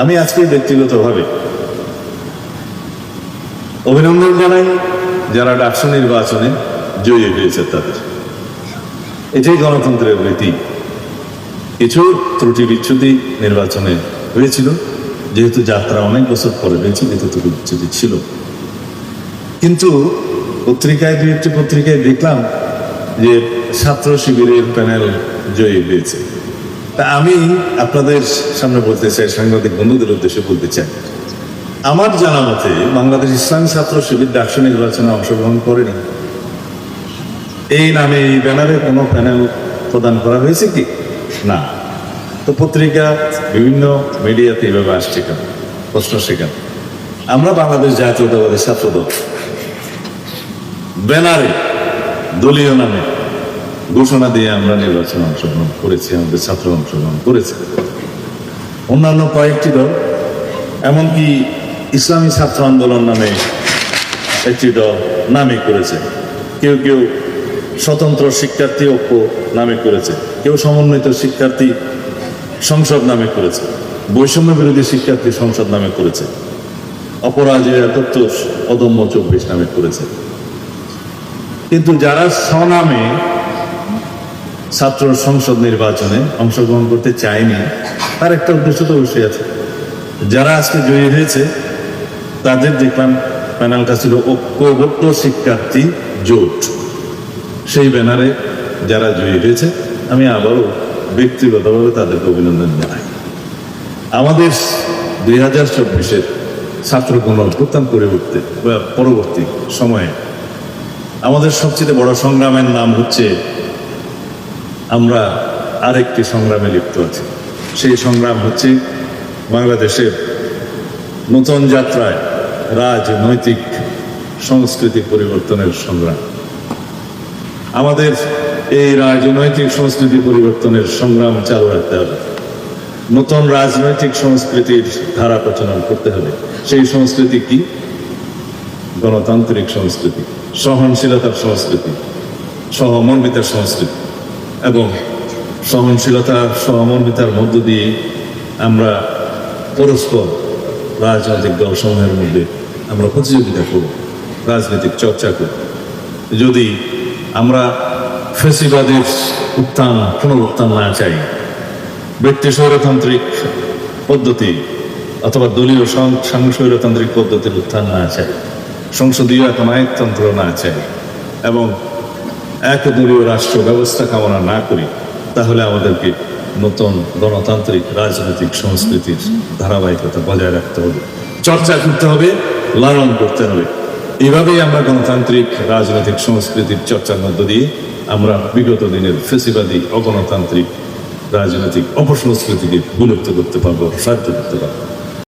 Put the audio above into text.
আমি আজকে ব্যক্তিগতভাবে অভিনন্দন জানাই যারা ডাকসু নির্বাচনে জয়ী হয়েছে তাদের। এটাই গণতন্ত্রের রীতি। কিছু ত্রুটি বিচ্ছুতি নির্বাচনে হয়েছিল, যেহেতু যাত্রা অনেক বছর পরে হয়েছে যেহেতু ত্রুটি বিচ্ছুতি ছিল। কিন্তু পত্রিকায় দু একটি পত্রিকায় দেখলাম যে ছাত্র শিবিরের প্যানেল জয়ী হয়েছে। তা আমি আপনাদের সামনে বলতে চাই, সাংবাদিক বন্ধুদের উদ্দেশ্যে বলতে চাই। আমার জানা মতে বাংলাদেশ ইসলামী ছাত্র শিবির ডাকসু নির্বাচনে অংশগ্রহণ করেনি। এই নামে এই ব্যানারে কোনো প্যানেল প্রদান করা হয়েছে কি? না। তো পত্রিকা বিভিন্ন মিডিয়াতে এইভাবে আসছে কেন? প্রশ্ন সেখানে আমরা বাংলাদেশ জাতীয়তাবাদী ছাত্র দল ব্যানারে, দলীয় নামে। ঘোষণা দিয়ে আমরা নির্বাচনে অংশগ্রহণ করেছি, আমাদের ছাত্র অংশগ্রহণ করেছে। অন্যান্য কয়েকটি দল, এমনকি ইসলামী ছাত্র আন্দোলন নামে একটি দল নামে করেছে। কেউ কেউ স্বতন্ত্র শিক্ষার্থী ঐক্য নামে করেছে, কেউ সমন্বিত শিক্ষার্থী সংসদ নামে করেছে, বৈষম্য বিরোধী শিক্ষার্থী সংসদ নামে করেছে, অপরাজয় একাত্তর অদম্য চব্বিশ নামে করেছে। কিন্তু যারা স্বনামে ছাত্র সংসদ নির্বাচনে অংশগ্রহণ করতে চায়নি, তার একটা উদ্দেশ্য তো অবশ্যই আছে। যারা আজকে জয়ী হয়েছে, তাদের দেখলাম প্যানেলটা ছিল ঐক্যবদ্ধ শিক্ষার্থী জোট। সেই ব্যানারে যারা জয়ী হয়েছে, আমি আবারও ব্যক্তিগতভাবে তাদেরকে অভিনন্দন জানাই। আমাদের দুই হাজার চব্বিশের ছাত্র গণঅভ্যুত্থান করে উঠতে পরবর্তী সময়ে আমাদের সবচেয়ে বড় সংগ্রামের নাম হচ্ছে আমরা আরেকটি সংগ্রামে লিপ্ত আছি। সেই সংগ্রাম হচ্ছে বাংলাদেশের নতুন যাত্রায় রাজনৈতিক সংস্কৃতি পরিবর্তনের সংগ্রাম। আমাদের এই রাজনৈতিক সংস্কৃতি পরিবর্তনের সংগ্রাম চালু রাখতে হবে। নতুন রাজনৈতিক সংস্কৃতির ধারা প্রচলন করতে হবে। সেই সংস্কৃতি কি? গণতান্ত্রিক সংস্কৃতি, সহনশীলতার সংস্কৃতি, সহমর্মিতার সংস্কৃতি। এবং সহনশীলতা, সহমর্মিতার মধ্য দিয়ে আমরা পরস্পর রাজনৈতিক দলসমূহের মধ্যে আমরা প্রতিযোগিতা করব, রাজনৈতিক চর্চা করব। যদি আমরা ফেসিবাদের উত্থান, পুনরুত্থান না চাই ব্যক্তি স্বৈরতান্ত্রিক পদ্ধতি অথবা দলীয় সং- পদ্ধতির উত্থান না চাই, সংসদীয় একনায়কতন্ত্র না চাই এবং একদলীয় রাষ্ট্র ব্যবস্থা কামনা না করি, তাহলে আমাদেরকে নতুন গণতান্ত্রিক, রাজনৈতিক সংস্কৃতির ধারাবাহিকতা বজায় রাখতে হবে। চর্চা করতে হবে, লালন করতে হবে। এইভাবেই আমরা গণতান্ত্রিক, রাজনৈতিক সংস্কৃতির চর্চার মধ্য দিয়ে আমরা বিগত দিনের ফেসিবাদী, অগণতান্ত্রিক, রাজনৈতিক অপসংস্কৃতিকে বিলুপ্ত করতে পারব, সাহায্য করতে পারব।